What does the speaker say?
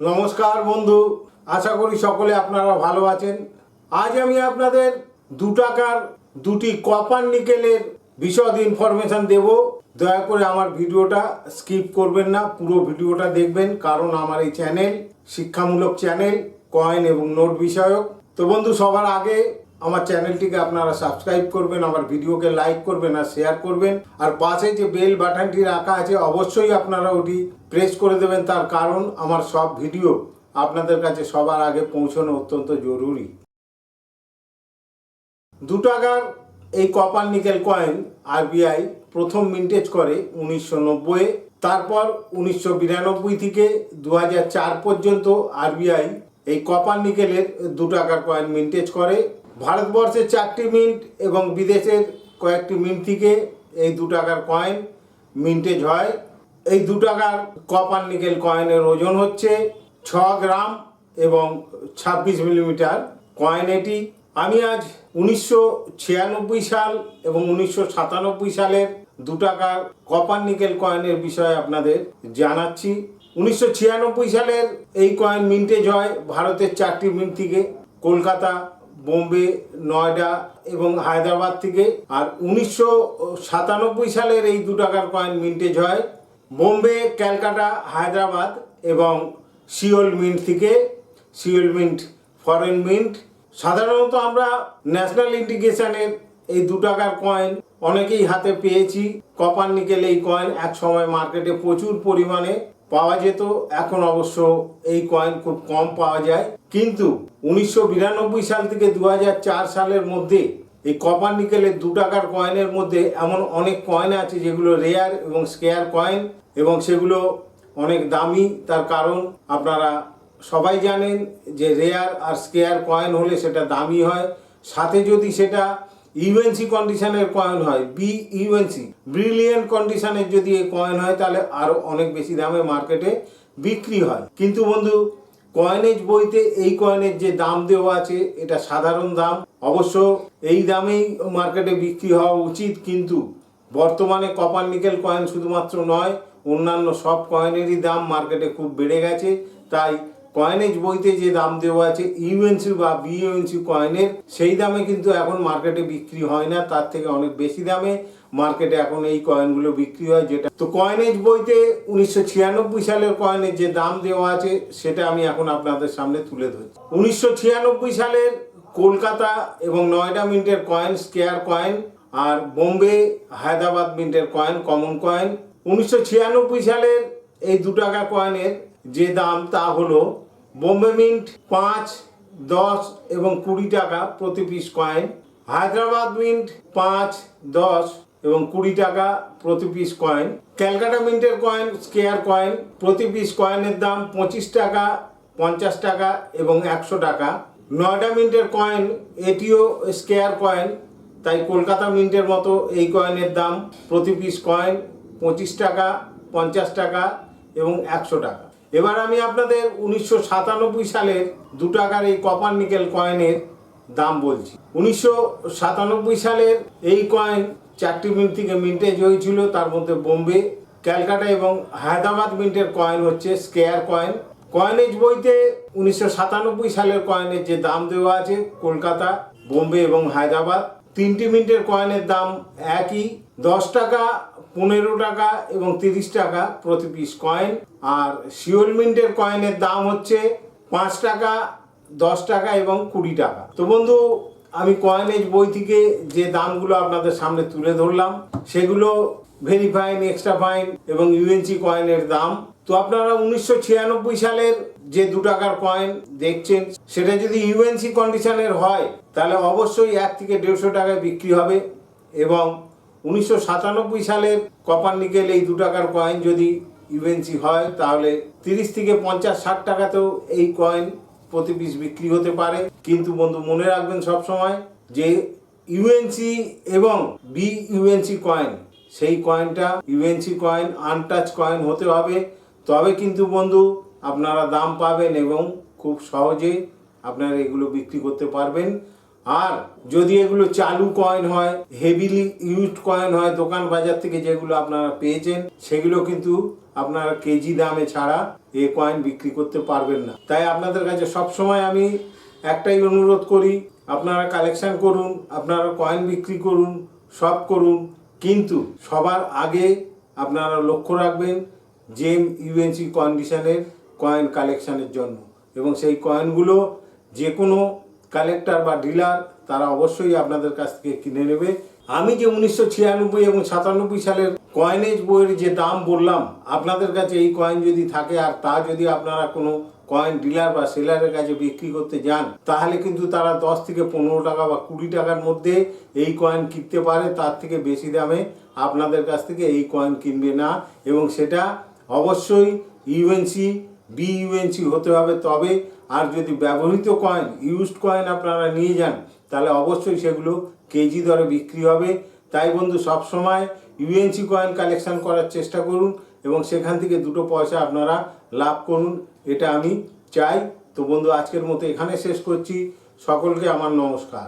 নমস্কার বন্ধু, আশা করি সকলে আপনারা ভালো আছেন। আজ আমি আপনাদের দু টাকার দুটি কপার নিকেলের বিশদ ইনফরমেশন দেব। দয়া করে আমার ভিডিওটা স্কিপ করবেন না, পুরো ভিডিওটা দেখবেন, কারণ আমার এই চ্যানেল শিক্ষামূলক চ্যানেল কয়েন এবং নোট বিষয়ক। তো বন্ধু, সবার আগে আমার চ্যানেলটিকে আপনারা সাবস্ক্রাইব করবেন, আমার ভিডিওকে লাইক করবেন আর শেয়ার করবেন। আর পাশে যে বেল বাটনটি রাখা আছে, অবশ্যই আপনারা ওটি প্রেস করে দেবেন। তার কারণ, আমার সব ভিডিও আপনাদের কাছে সবার আগে পৌঁছানো অত্যন্ত জরুরি। দু টাকার এই কপার নিকেল কয়েন আরবিআই প্রথম মিন্টেজ করে উনিশশো নব্বই তারপর উনিশশো বিরানব্বই থেকে দু পর্যন্ত আরবিআই এই কপার নিকেলের দু টাকার কয়েন মিন্টেজ করে। ভারতবর্ষের চারটি মিন্ট এবং বিদেশের কয়েকটি মিন্ট থেকে এই দু টাকার কয়েন মিন্টেজ হয়। এই দু টাকার কপার নিকেল কয়েনের ওজন হচ্ছে ছ গ্রাম এবং ছাব্বিশ মিলিমিটার কয়েন এটি। আমি আজ উনিশশো ছিয়ানব্বই সাল এবং উনিশশো সাতানব্বই সালের দু টাকার কপার নিকেল কয়েনের বিষয়ে আপনাদের জানাচ্ছি। উনিশশো ছিয়ানব্বই সালের এই কয়েন মিন্টেজ হয় ভারতের চারটি মিন্ট থেকে। কলকাতা বোম্বে, নয়ডা এবং হায়দ্রাবাদ থেকে। আর উনিশশো সাতানব্বই সালের এই দু টাকার কয়েন মিন্টেজ হয় বোম্বে, ক্যালকাটা, হায়দ্রাবাদ এবং সিওল মিন্ট থেকে। Seoul mint, foreign mint. সাধারণত আমরা ন্যাশনাল ইন্ডিকেশনের এই দু টাকার কয়েন অনেকেই হাতে পেয়েছি। কপার নিকেল এই কয়েন এক সময় মার্কেটে প্রচুর পরিমাণে পাওয়া যেত। এখন অবশ্য এই কয়েন খুব কম পাওয়া যায়। কিন্তু উনিশশো বিরানব্বই সাল থেকে দু হাজার চার সালের মধ্যে এই কপার নিকেলের দু টাকার কয়েনের মধ্যে এমন অনেক কয়েন আছে যেগুলো রেয়ার এবং স্কেয়ার কয়েন এবং সেগুলো অনেক দামি। তার কারণ আপনারা সবাই জানেন যে রেয়ার আর স্কেয়ার কয়েন হলে সেটা দামি হয়। সাথে যদি সেটা ইউএনসি কন্ডিশনের কয়েন হয় বি ইউএনসি ব্রিলিয়েন্ট কন্ডিশনের যদি এই কয়েন হয়, তাহলে আরও অনেক বেশি দামে মার্কেটে বিক্রি হয়। কিন্তু বন্ধু কয়েনেজ বইতে এই কয়েনের যে দাম দেওয়া আছে, এটা সাধারণ দাম। অবশ্য এই দামেই মার্কেটে বিক্রি হওয়া উচিত, কিন্তু বর্তমানে কপার নিকেল কয়েন শুধুমাত্র নয়, অন্যান্য সব কয়েনেরই দাম মার্কেটে খুব বেড়ে গেছে। তাই কয়েনেজ বইতে যে দাম দেওয়া আছে ইউএনসি বা বিইউএনসি কয়েনের সেই দামে কিন্তু এখন মার্কেটে বিক্রি হয় না, তার থেকে অনেক বেশি দামে মার্কেটে এখন এই কয়েনগুলো বিক্রি হয়, যেটা তো কয়েনেজ বইতে উনিশশো ছিয়ানব্বই সালের কয়েনের যে দাম দেওয়া আছে, সেটা আমি এখন আপনাদের সামনে তুলে ধরছি। উনিশশো ছিয়ানব্বই সালের কলকাতা এবং নয়ডা মিন্টের কয়েন স্কেয়ার কয়েন আর বোম্বে, হায়দ্রাবাদ মিন্টের কয়েন কমন কয়েন উনিশশো ছিয়ানব্বই সালের এই দু টাকা কয়েনের যে দাম তা হলো বোম্বে মিন্ট পাঁচ, দশ এবং কুড়ি টাকা প্রতি পিস কয়েন হায়দ্রাবাদ মিন্ট পাঁচ, দশ এবং কুড়ি টাকা প্রতি পিস কয়েন ক্যালকাটা মিন্টের কয়েন স্কেয়ার কয়েন প্রতি পিস কয়েনের দাম পঁচিশ টাকা, পঞ্চাশ টাকা এবং একশো টাকা। নয়ডা মিন্টের কয়েন এটিও স্কেয়ার কয়েন তাই কলকাতা মিন্টের মতো এই কয়েনের দাম প্রতি পিস কয়েন পঁচিশ টাকা, পঞ্চাশ টাকা এবং একশো টাকা। এবার আমি আপনাদের উনিশশো সাতানব্বই সালের দু টাকার এই কপার নিকেল কয়েনের দাম বলছি। উনিশশো সাতানব্বই সালের এই কয়েন চারটি মিনিট থেকে মিন্টেজ হয়েছিল, তার মধ্যে বোম্বে, ক্যালকাটা এবং হায়দ্রাবাদ মিন্টের কয়েন হচ্ছে স্কেয়ার কয়েন কয়েনেজ বইতে উনিশশো সাতানব্বই সালের কয়েনের যে দাম দেওয়া আছে, কলকাতা, বোম্বে এবং হায়দ্রাবাদ, তিনটি মিনিটের কয়েনের দাম একই। দশ টাকা পনেরো টাকা এবং তিরিশ টাকা প্রতি পিস কয়েন আর শিওল মিন্টের কয়েনের দাম হচ্ছে পাঁচ টাকা, দশ টাকা এবং কুড়ি টাকা। তো বন্ধু, আমি কয়েনেজ বই থেকে যে দামগুলো আপনাদের সামনে তুলে ধরলাম, সেগুলো ভেরিফাইন এক্সট্রা ফাইন এবং ইউএনসি কয়েনের দাম। তো আপনারা উনিশশো ছিয়ানব্বই সালের যে দু টাকার কয়েন দেখছেন, সেটা যদি ইউএনসি কন্ডিশনের হয়, তাহলে অবশ্যই এক থেকে দেড়শো টাকায় বিক্রি হবে এবং উনিশশো সাতানব্বই সালের কপার নিকেল এই দু টাকার কয়েন যদি ইউএনসি হয়, তাহলে তিরিশ থেকে পঞ্চাশ ষাট টাকাতেও এই কয়েন প্রতি পিস বিক্রি হতে পারে। কিন্তু বন্ধু, মনে রাখবেন সবসময় যে ইউএনসি এবং বি ইউএনসি কয়েন সেই কয়েনটা ইউএনসি কয়েন আনটাচ কয়েন হতে হবে। তবে কিন্তু বন্ধু, আপনারা দাম পাবেন এবং খুব সহজে আপনারা এগুলো বিক্রি করতে পারবেন। আর যদি এগুলো চালু কয়েন হয় হেভিলি ইউজড কয়েন হয়, দোকান বাজার থেকে যেগুলো আপনারা পেয়েছেন, সেগুলো কিন্তু আপনারা কেজি দামে ছাড়া এই কয়েন বিক্রি করতে পারবেন না। তাই আপনাদের কাছে সব সময় আমি একটাই অনুরোধ করি, আপনারা কালেকশন করুন, আপনারা কয়েন বিক্রি করুন সব করুন, কিন্তু সবার আগে আপনারা লক্ষ্য রাখবেন জেম ইউএনসি কন্ডিশনের কয়েন কালেকশনের জন্য। এবং সেই কয়েনগুলো যে কোনো কালেক্টর বা ডিলার তারা অবশ্যই আপনাদের কাছ থেকে কিনে নেবে। আমি যে উনিশশো ছিয়ানব্বই এবং সাতানব্বই সালের কয়েনেজ বইয়ের যে দাম বললাম, আপনাদের কাছে এই কয়েন যদি থাকে আর তা যদি আপনারা কোনো কয়েন ডিলার বা সেলারের কাছে বিক্রি করতে যান, তাহলে কিন্তু তারা দশ থেকে পনেরো টাকা বা কুড়ি টাকার মধ্যে এই কয়েন কিনতে পারে, তার থেকে বেশি দামে আপনাদের কাছ থেকে এই কয়েন কিনবে না। এবং সেটা অবশ্যই ইউএনসি বি ইউএনসি হতে হবে তবে, আর যদি ব্যবহৃত কয়েন ইউজড কয়েন আপনারা নিয়ে যান, তাহলে অবশ্যই সেগুলো কেজি দরে বিক্রি হবে। তাই বন্ধু, সবসময় ইউএনসি কয়েন কালেকশন করার চেষ্টা করুন এবং সেখান থেকে দুটো পয়সা আপনারা লাভ করুন, এটা আমি চাই। তো বন্ধু, আজকের মতো এখানে শেষ করছি। সকলকে আমার নমস্কার।